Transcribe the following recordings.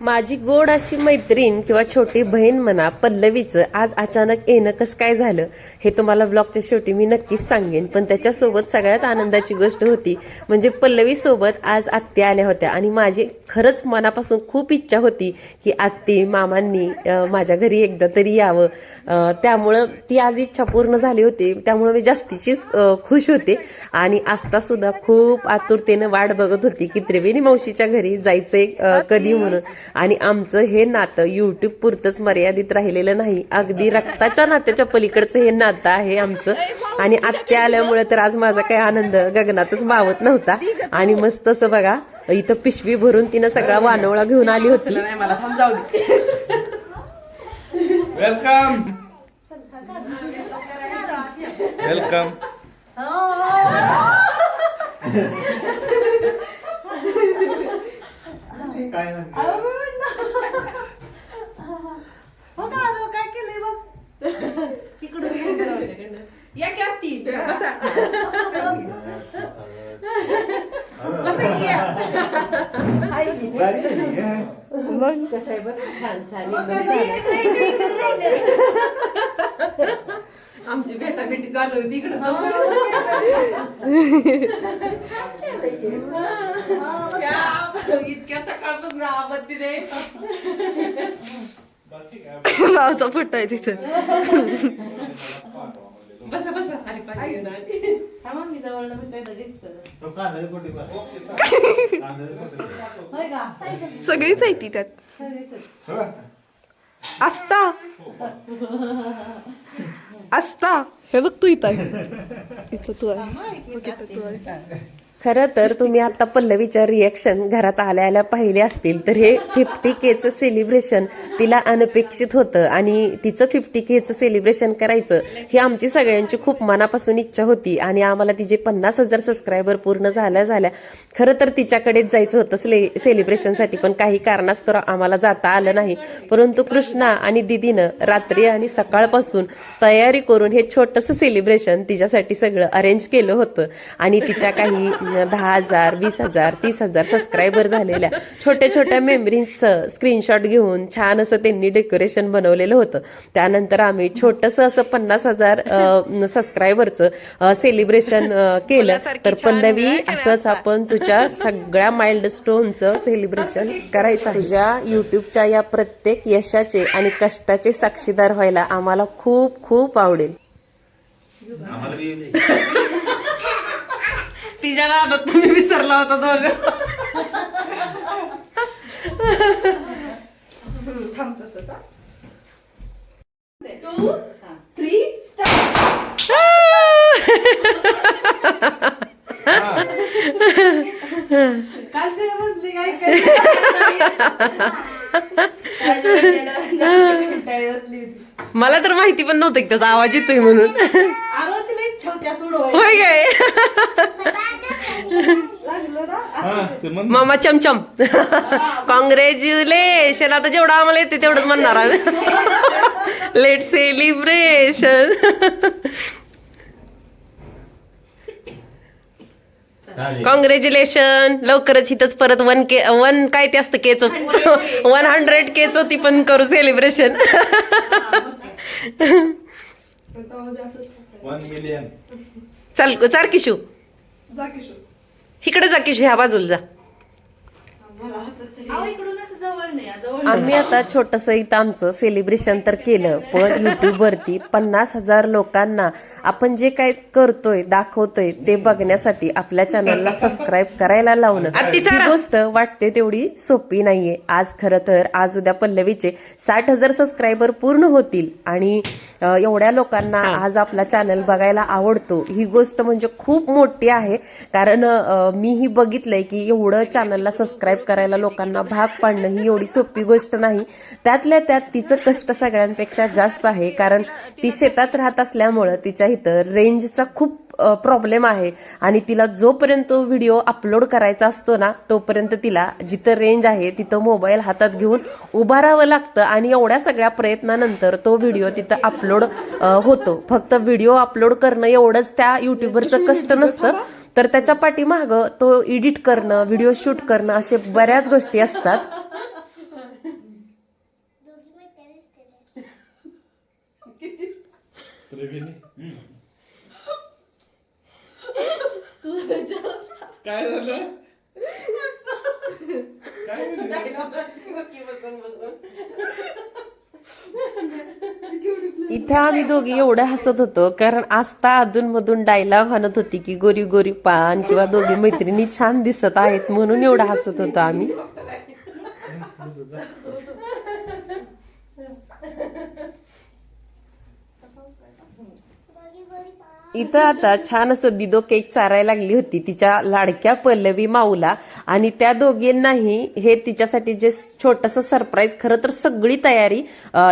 माझी गोड अशी मैत्रीण किंवा छोटी बहीण म्हणा पल्लवीचं आज अचानक येणं कसं काय झालं हे तुम्हाला ब्लॉगच्या शेवटी मी नक्कीच सांगेन. पण त्याच्यासोबत सगळ्यात आनंदाची गोष्ट होती म्हणजे पल्लवी सोबत आज आत्या आल्या होत्या आणि माझी खरंच मनापासून खूप इच्छा होती की आत्ती मामांनी माझ्या घरी एकदा तरी यावं. त्यामुळं ती आज इच्छा पूर्ण झाली होती. त्यामुळे मी जास्तीचीच खुश होते. आणि आस्था सुद्धा खूप आतुरतेनं वाट बघत होती की त्रिवेणी मावशीच्या घरी जायचंय कधी म्हणून. आणि आमचं हे नातं युट्यूब पुरतच मर्यादित राहिलेलं नाही. अगदी रक्ताच्या नात्याच्या पलीकडचं हे नातं आहे आमचं. आणि आत्या आल्यामुळे तर आज माझा काही आनंद गगनातच मावत नव्हता. आणि मस्त असं बघा इथं पिशवी भरून तिनं सगळा वानवळा घेऊन आली होती. वेलकम वेलकम काय म्हणते हो का अरे काय केलंय बघ तिकडून या की आत्ती बसा बसा की या. मग कसं आहे बघ छान छान. आमची भेटा भेटी चालू होती इकडं इतक्या सकाळपासून आबत्ती दे मावचा फोटो आहे तिथं बसा बसा. अरे पाणी घेऊन आली. सगळीच आहे ती त्यात. का? आस्ता आस्ता हे बघ तू इथं आहे. इथं तू आहे. इथं तू आहे. खरं तर तुम्ही आता पल्लवीच्या रिएक्शन घरात आल्या आल्या पाहिले असतील तर हे फिफ्टी केचं सेलिब्रेशन तिला अनपेक्षित होतं आणि तिचं फिफ्टी केचं सेलिब्रेशन करायचं ही आमची सगळ्यांची खूप मनापासून इच्छा होती आणि आम्हाला तिचे पन्नास हजार सबस्क्रायबर पूर्ण झाल्या झाल्या. खरं तर तिच्याकडेच जायचं होतं सेलिब्रेशनसाठी पण काही कारणास्तव आम्हाला जाता आलं नाही. परंतु कृष्णा आणि दिदीनं रात्री आणि सकाळपासून तयारी करून हे छोटंसं सेलिब्रेशन तिच्यासाठी सगळं अरेंज केलं होतं आणि तिच्या काही दहा हजार वीस हजार तीस हजार सबस्क्रायबर झालेल्या छोट्या छोट्या मेमरीजचं स्क्रीनशॉट घेऊन छान असं त्यांनी डेकोरेशन बनवलेलं होतं. त्यानंतर आम्ही छोटंसं असं पन्नास हजार सबस्क्रायबरचं सेलिब्रेशन केलं. तर पल्लवी असंच आपण तुझ्या सगळ्या माइल्ड स्टोनचं सेलिब्रेशन करायचं तुझ्या युट्यूबच्या या प्रत्येक यशाचे आणि कष्टाचे साक्षीदार व्हायला आम्हाला खूप खूप आवडेल. तिच्या नादात तुम्ही विसरला होता दोघं. थांब तसंच. टू थ्री काल कडे बसली काय काय? मला तर माहिती पण नव्हतं की त्याचा आवाज येतोय म्हणून. छोट्या सोडवाय होय काय? लागलं ना? हा ते म्हण. मामा चमचम कॉंग्रॅच्युलेशन आता जेवढं आम्हाला येते तेवढंच म्हणणार आम्ही. लेट सेलिब्रेशन चालेल. कॉंग्रॅच्युलेशन लवकरच इथंच परत वन के वन काय ते असतं केच वन हंड्रेड केच ती पण करू सेलिब्रेशन वन मिलियन चल चार किशू. जा इकडे जा किशू ह्या बाजूला जा. अहो, इकडून असं जवळ नाही हा, जवळ आम्ही आता छोटस इथं आमचं सेलिब्रेशन तर केलं पण युट्यूब वरती पन्नास हजार लोकांना आपण जे काय करतोय दाखवतोय ते बघण्यासाठी आपल्या चॅनलला सबस्क्राईब करायला लावणं ही गोष्ट वाटते तेवढी सोपी नाहीये. आज खरं तर आज उद्या पल्लवीचे साठ हजार सबस्क्रायबर पूर्ण होतील. आणि एवढ्या लोकांना आज आपला चॅनल बघायला आवडतो. ही गोष्ट म्हणजे खूप मोठी आहे. कारण अं, मीही बघितलंय की एवढं चॅनलला सबस्क्राईब करायला लोकांना भाग पाडणं ही एवढी सोपी गोष्ट नाही. त्यातल्या त्यात तिचं कष्ट सगळ्यांपेक्षा जास्त आहे. कारण ती शेतात राहत असल्यामुळं तिच्या इथं रेंजचा खूप प्रॉब्लेम आहे. आणि तिला जोपर्यंत व्हिडिओ अपलोड करायचा असतो ना तोपर्यंत तिला जिथं रेंज आहे तिथं मोबाईल हातात घेऊन उभा राहावं लागतं. आणि एवढ्या सगळ्या प्रयत्नानंतर तो व्हिडिओ तिथं अपलोड होतो. फक्त व्हिडिओ अपलोड करणं एवढंच त्या युट्यूबरचं कष्ट नसतं. तर त्याच्या पाठीमागं तो एडिट करणं व्हिडिओ शूट करणं असे बऱ्याच गोष्टी असतात. त्रिवेणी काय झालं काय म्हणली? इथं आम्ही दोघी एवढं हसत होतो कारण आस्था अधून मधून डायलॉग म्हणत होती की गोरी गोरी पान किंवा दोघी मैत्रिणी छान दिसत आहेत म्हणून एवढं हसत होतो आम्ही. इथं आता छान असं दिदो केक चारायला लागली होती. तिच्या लाडक्या पल्लवी माऊला. आणि त्या दोघींनाही हे तिच्यासाठी जे छोटस सरप्राईज खरं तर सगळी तयारी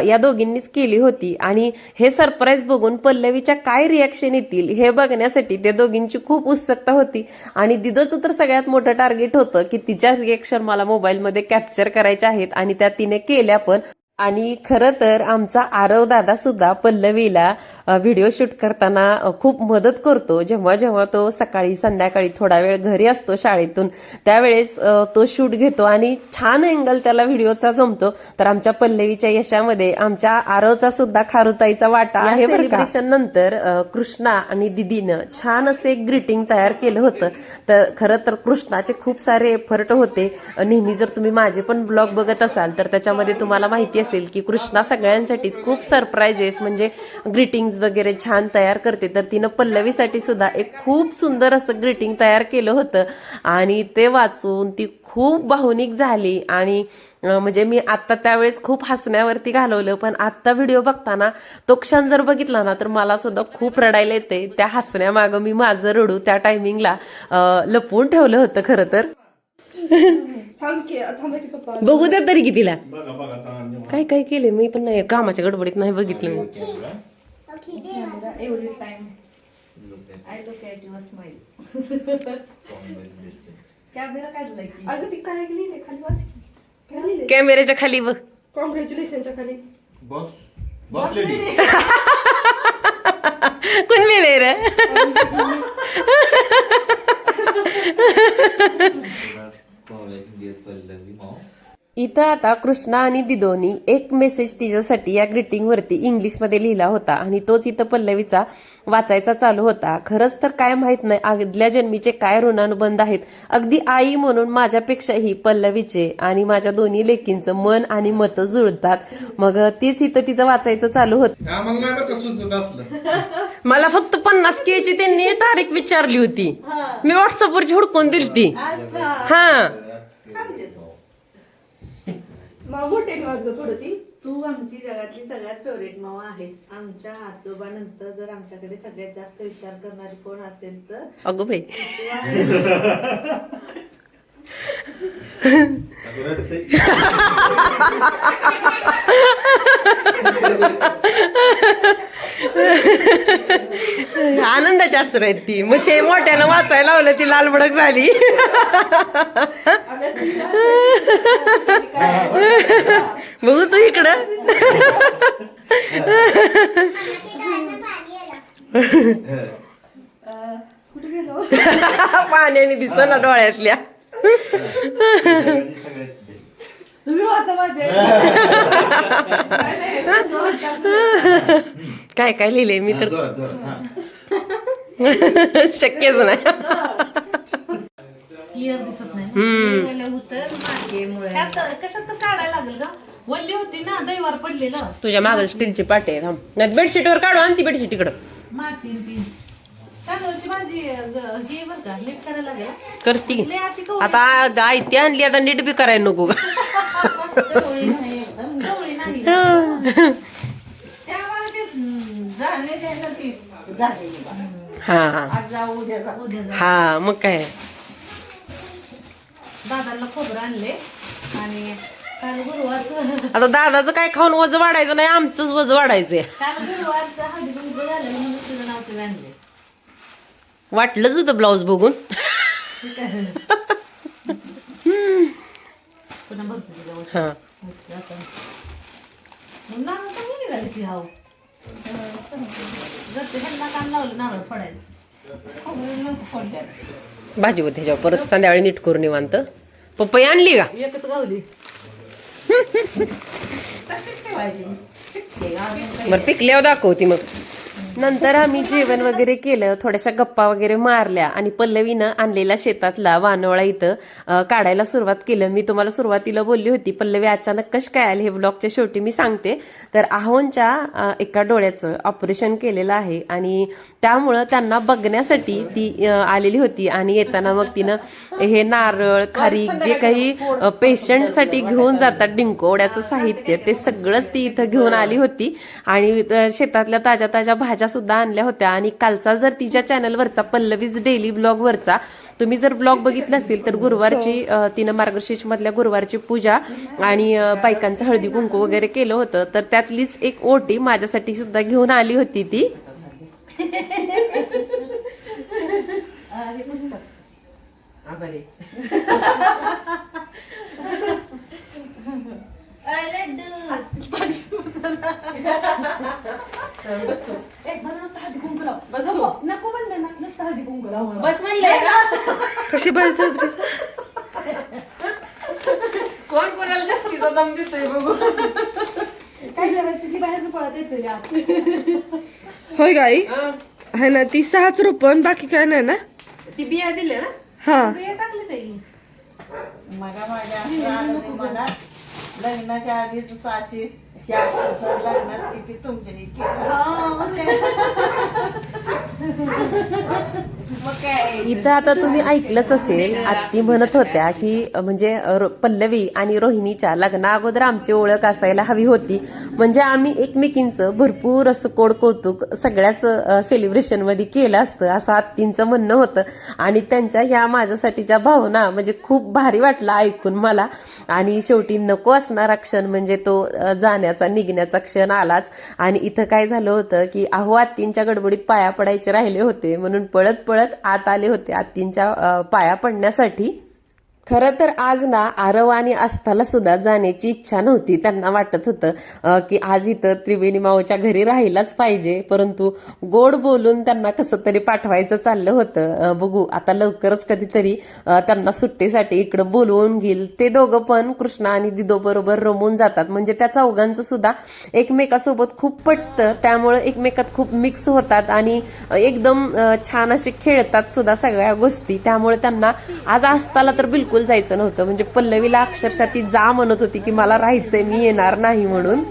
या दोघींनीच केली होती. आणि हे सरप्राईज बघून पल्लवीच्या काय रिॲक्शन येतील हे बघण्यासाठी त्या दोघींची खूप उत्सुकता होती. आणि दिदोचं तर सगळ्यात मोठं टार्गेट होतं की तिच्या रिॲक्शन मला मोबाईलमध्ये कॅप्चर करायच्या आहेत आणि त्या तिने केल्या पण. आणि खरं तर आमचा आरव दादा सुद्धा पल्लवीला व्हिडिओ शूट करताना खूप मदत करतो. जेव्हा जेव्हा तो सकाळी संध्याकाळी थोडा वेळ घरी असतो शाळेतून त्यावेळेस तो शूट घेतो आणि छान अँगल त्याला व्हिडिओचा जमतो. तर आमच्या पल्लवीच्या यशामध्ये आमच्या आरवचा सुद्धा खारुताईचा वाटा आहे सेलिब्रेशन नंतर कृष्णा आणि दिदीनं छान असे एक ग्रीटिंग तयार केलं होतं. तर खरं तर कृष्णाचे खूप सारे एफर्ट होते. नेहमी जर तुम्ही माझे पण ब्लॉग बघत असाल तर त्याच्यामध्ये तुम्हाला माहिती असेल की कृष्णा सगळ्यांसाठीच खूप सरप्राईजेस म्हणजे ग्रीटिंग्स वगैरे छान तयार करते. तर तिनं पल्लवीसाठी सुद्धा एक खूप सुंदर असं ग्रीटिंग तयार केलं होतं. आणि ते वाचून ती खूप भावनिक झाली. आणि म्हणजे मी आता त्यावेळेस खूप हसण्यावरती घालवलं. पण आत्ता व्हिडिओ बघताना तो क्षण जर बघितला ना तर मला सुद्धा खूप रडायला येते त्या हसण्यामागं मी माझं रडू त्या टायमिंगला लपवून ठेवलं होतं खरं तर. बघू द्या तरी की तिला बघा बघा ताण काय काय केले मी पण नाही कामाच्या गडबडीत नाही बघितलं time I look at your smile camera काढलाय की? अगं ती काय लिहिले खाली वाच की. काय लिहिले कॅमेऱ्याच्या खाली बघ. कॉंग्रॅच्युलेशनच्या खाली. बॉस. बॉस लेडी कोण लिहिलंय रे पल्लवी माऊ इथं आता कृष्णा आणि दिदोनी एक मेसेज तिच्यासाठी या ग्रीटिंग वरती इंग्लिशमध्ये लिहिला होता. आणि तोच इथं पल्लवीचा वाचायचा चालू होता. खरंच तर काय माहीत नाही आदल्या जन्मीचे काय ऋणानुबंध आहेत. अगदी आई म्हणून माझ्यापेक्षाही पल्लवीचे आणि माझ्या दोन्ही लेकींचं मन आणि मत जुळतात. मग तीच इथं तिचं वाचायचं चालू होतं. मला फक्त पन्नास केची त्यांनी तारीख विचारली होती. मी व्हॉट्सअपवरची हुडकून दिली ती अच्छा. हा. मग थोडं ती. तू आमची जगातली सगळ्यात फेवरेट माऊ आहेस. आमच्या आजोबानंतर जर आमच्याकडे सगळ्यात जास्त विचार करणारी कोण असेल तर अगो बाई तू आहेस. आता रडते आनंदाची असर आहेत ती. मग शे मोठ्यानं वाचायला लावलं ती लाल भडक झाली. बघू तू इकडं. कुठे गेलो? पाण्याने दिसना डोळ्यातल्या. तुम्ही वाचा माझे. काय काय लिहिले मी तर जोरात जोरात हा. शक्यच नाही. क्लिअर दिसत नाही. हम्म. गेलं होतं मागे ह्यात कशात तर काढायला लागेल का वल्ली होती ना दैवार पडलेलं. तुझ्या मागे स्टीलची पाटी आहे थांब. नाही बेडशीटवर काढू आणि ती बेडशीट इकडं. तांदूळची भाजी ग- हे बरं का नीट करायला लागेल. करती लय आती कवळी- आता गाय ती आणली आता नीट बी करायला नको का कवळी नाही एकदम कवळी नाही. त्यामुळे ते हम्म, झाडणे द्यायला ती झालेली बा. हा. आज जाऊ उद्या जाऊ उद्या जाऊ. मग काय? दादांना खोबरं आणले आणि काल गुरुवारचं आता दादाचं काय खाऊन वज वाढायचं नाही आमचंच वज वाढायचंय. काल गुरुवारचं हळदी कुंकू झालं म्हणून तुझं नाव तुला आणले वाटलंच होतं ब्लाऊज बघून. हा. भाजी होती ह्याच्यावर परत संध्याकाळी नीट करून निवांत. पपई आणली का? एकच गावली. बरं पिकल्यावर दाखवती मग. नंतर आम्ही जेवण वगैरे केलं थोड्याशा गप्पा वगैरे मारल्या आणि पल्लवीनं आणलेला शेतातला वानोळा इथं काढायला सुरुवात केलं. मी तुम्हाला सुरुवातीला बोलली होती पल्लवी अचानक कश काय आले हे ब्लॉगच्या शेवटी मी सांगते. तर आहोनच्या एका डोळ्याचं ऑपरेशन केलेलं आहे आणि त्यामुळं त्यांना बघण्यासाठी ती आलेली होती आणि येताना मग तिनं हे नारळ खारी जे काही पेशंटसाठी घेऊन जातात डिंकोड्याचं साहित्य ते सगळंच ती इथं घेऊन आली होती. आणि शेतातल्या ताज्या ताज्या भाज्या सुद्धा आणल्या होत्या. आणि कालचा जर तिच्या चॅनलवरचा पल्लवीज डेली ब्लॉग वरचा तुम्ही जर ब्लॉग बघितला असेल तर गुरुवारची तिनं मार्गशीर्ष मधल्या गुरुवारची पूजा आणि बायकांचं हळदी कुंकू वगैरे केलं होतं. तर त्यातलीच एक ओटी माझ्यासाठी सुद्धा घेऊन आली होती ती. हे ए, मला नुसतं हळदी कुंकू लाव. नको, नको म्हणलं ना, नुसतं हळदी कुंकू लाव मला. बस म्हणलंय ना. कशी बस कोण कोणाला जास्तीचा दम देतोय बघू. काय करायचं? की बाहेर पळत येते आत. होय गाई. आहे ना ती सहाच रोपण बाकी काय नाही ना? ती बिया दिले ना? हा. ते टाकली ताई. मला माझ्या असं आलं मला लग्नाच्या आधीच साशी ह्या लग्नात किती तुमच्यानी केलं. हा, मग काय? मग काय? इथं आता तुम्ही ऐकलंच असेल आत्ती म्हणत होत्या की म्हणजे पल्लवी आणि रोहिणीच्या लग्ना अगोदर आमची ओळख असायला हवी होती. म्हणजे आम्ही एकमेकींचं भरपूर असं कोड कौतुक सगळ्याच सेलिब्रेशनमध्ये केलं असतं असं आत्तींचं म्हणणं होतं. आणि त्यांच्या ह्या माझ्यासाठीच्या भावना म्हणजे खूप भारी वाटलं ऐकून मला. आणि शेवटी नको असणारा क्षण म्हणजे तो अ, त्याचा निघण्याचा क्षण आलाच. आणि इथं काय झालं होतं की अहो आत्तींच्या गडबडीत पाया पडायचे राहिले होते. म्हणून पळत पळत आत आले होते. आत्तींच्या पाया पडण्यासाठी खरं तर आज ना आरव आणि आस्थाला सुद्धा जाण्याची इच्छा नव्हती. त्यांना वाटत होतं की आज इथं त्रिवेणी माऊच्या घरी राहिलाच पाहिजे. परंतु गोड बोलून त्यांना कसं तरी पाठवायचं चाललं होतं. बघू आता लवकरच कधीतरी त्यांना सुट्टीसाठी इकडं बोलवून घेईल. ते दोघं पण कृष्णा आणि दिदो बरोबर रमून जातात. म्हणजे त्या चौघांचं सुद्धा एकमेकासोबत खूप पटतं. त्यामुळे एकमेकात खूप मिक्स होतात आणि एकदम छान असे खेळतात सुद्धा सगळ्या गोष्टी. त्यामुळे त्यांना आज आस्थाला तर बिलकुल जायचं नव्हतं. म्हणजे पल्लवीला अक्षरशः ती जा म्हणत होती की मला राहायचंय मी येणार नाही म्हणून.